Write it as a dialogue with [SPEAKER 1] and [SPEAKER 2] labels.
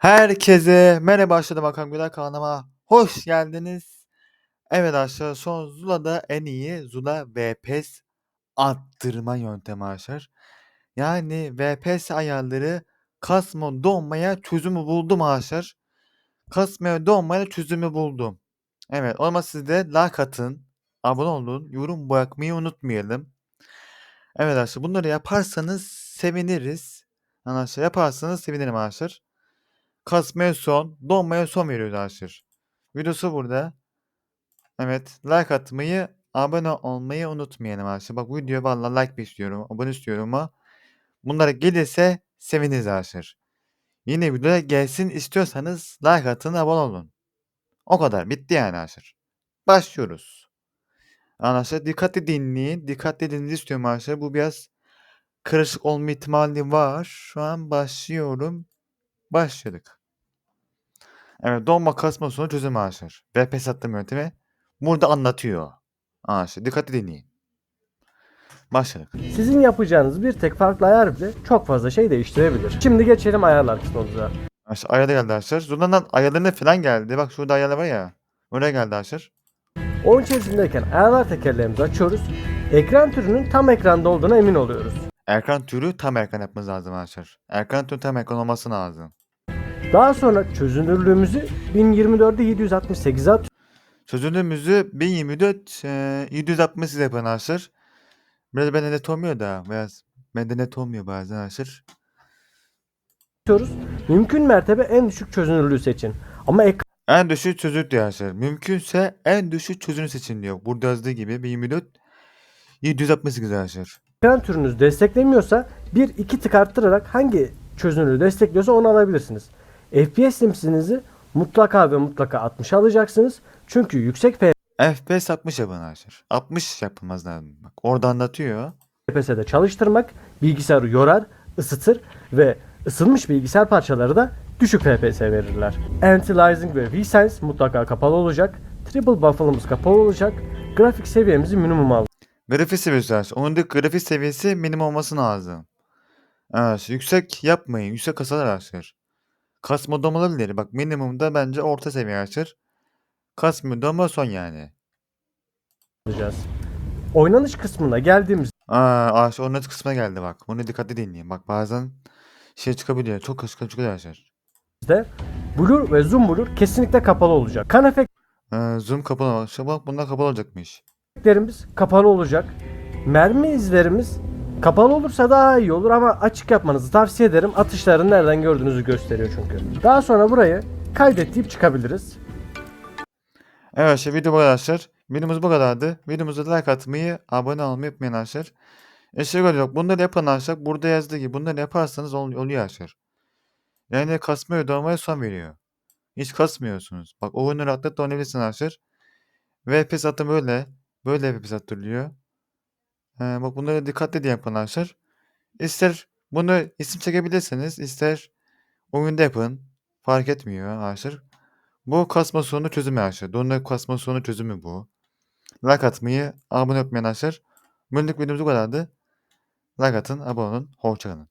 [SPEAKER 1] Herkese merhaba başladı bakalım güzel kanalıma hoş geldiniz. Evet arkadaşlar son Zula'da en iyi Zula VPS arttırma yöntemi arkadaşlar. Yani VPS ayarları kasma donmaya çözümü buldum arkadaşlar. Kasmaya donmaya çözümü buldum. Evet olmaz siz de like atın, abone olun, yorum bırakmayı unutmayalım. Evet arkadaşlar bunları yaparsanız seviniriz. Arkadaşlar yaparsanız sevinirim arkadaşlar. Kasmaya son, donmaya son veriyoruz arkadaşlar. Videosu burada. Evet, like atmayı, abone olmayı unutmayalım arkadaşlar. Bak bu videoya valla like istiyorum, abone istiyorum ama bunlara gelirse seviniriz arkadaşlar. Yine videoya gelsin istiyorsanız like atın, abone olun. O kadar. Bitti yani arkadaşlar. Başlıyoruz. Arkadaşlar dikkatli dinleyin. Dikkatli dinleyin istiyorum arkadaşlar. Bu biraz karışık olma ihtimali var. Şu an başlıyorum. Başladık. Evet donma kasma sonu çözüm arkadaşlar. VPS attım yöntemi. Burada anlatıyor. Arkadaşlar dikkatli dinleyin. Başladık.
[SPEAKER 2] Sizin yapacağınız bir tek farklı ayar bile çok fazla şey değiştirebilir. Şimdi geçelim ayarlar kısmımıza.
[SPEAKER 1] Arkadaşlar ayarda geldi arkadaşlar. Zula'nın ayarlarına falan geldi. Bak şurada ayarlar var ya. Oraya geldi arkadaşlar.
[SPEAKER 2] Oyun içerisindeyken ayarlar tekerlerimizi açıyoruz. Ekran türünün tam ekranda olduğuna emin oluyoruz.
[SPEAKER 1] Ekran türü tam ekran yapmanız lazım arkadaşlar. Ekran türü tam ekran olması lazım.
[SPEAKER 2] Daha sonra çözünürlüğümüzü 1024'e 768'e atıyoruz.
[SPEAKER 1] Çözünürlüğümüzü 1024 e, 768 yapın arkadaşlar. Biraz bende net olmuyor da. Biraz bende net olmuyor bazen arkadaşlar.
[SPEAKER 2] Mümkün mertebe en düşük çözünürlüğü seçin. Ama
[SPEAKER 1] En düşük çözünürlük diyor arkadaşlar. Mümkünse en düşük çözünürlük seçin diyor. Burada yazdığı gibi 1024 768 arkadaşlar.
[SPEAKER 2] ekran türünüz desteklemiyorsa 1-2 tık arttırarak hangi çözünürlüğü destekliyorsa onu alabilirsiniz. FPS limsinizi mutlaka ve mutlaka 60 alacaksınız. Çünkü yüksek
[SPEAKER 1] FPS 60 yapın arkadaşlar. 60 yapılmaz lazım. Bak orada anlatıyor.
[SPEAKER 2] FPS'de çalıştırmak bilgisayarı yorar, ısıtır ve ısınmış bilgisayar parçaları da düşük FPS verirler. Anti-Aliasing ve VSense mutlaka kapalı olacak. Triple Buffalo'muz kapalı olacak. Grafik seviyemizi minimum
[SPEAKER 1] Grafik seviyesi arkadaşlar. Onun da grafik seviyesi minimum olması lazım. Evet, yüksek yapmayın. Yüksek kasalar arkadaşlar. Kasma olabilir. Bak minimumda bence orta seviye. Kasma doma son yani.
[SPEAKER 2] alacağız. Oynanış kısmına geldiğimizde
[SPEAKER 1] Aa, arkadaşlar onun kısmına geldi bak. Onu dikkatli dinleyin. Bak bazen şey çıkabiliyor. Çok kısık çıkıyor arkadaşlar.
[SPEAKER 2] blur ve zoom blur kesinlikle kapalı olacak. Kan
[SPEAKER 1] Ee, zoom kapalı. Arkadaşlar bak bunlar kapalı olacakmış.
[SPEAKER 2] efektlerimiz kapalı olacak. Mermi izlerimiz kapalı olursa daha iyi olur ama açık yapmanızı tavsiye ederim. Atışların nereden gördüğünüzü gösteriyor çünkü. Daha sonra burayı kaydet deyip çıkabiliriz.
[SPEAKER 1] Evet işte video bu arkadaşlar. Videomuz bu kadardı. Videomuza like atmayı, abone olmayı unutmayın arkadaşlar. Eşek yok. Bunları yapın arkadaşlar. Burada yazdığı gibi bunları yaparsanız ol- oluyor arkadaşlar. Yani kasma ödemeye son veriyor. Hiç kasmıyorsunuz. Bak o oyunu rahatlıkla oynayabilirsiniz arkadaşlar. Ve FPS atım böyle. Böyle FPS attırılıyor. Ee, bak bunları dikkatli de yapın arkadaşlar. İster bunu isim çekebilirsiniz. ister oyunda yapın. Fark etmiyor arkadaşlar. Bu kasma sorunu çözümü arkadaşlar. Donla kasma sorunu çözümü bu. Like atmayı, abone olmayı arkadaşlar. Bugünlük videomuz bu kadardı. Like atın, abone olun. Hoşçakalın.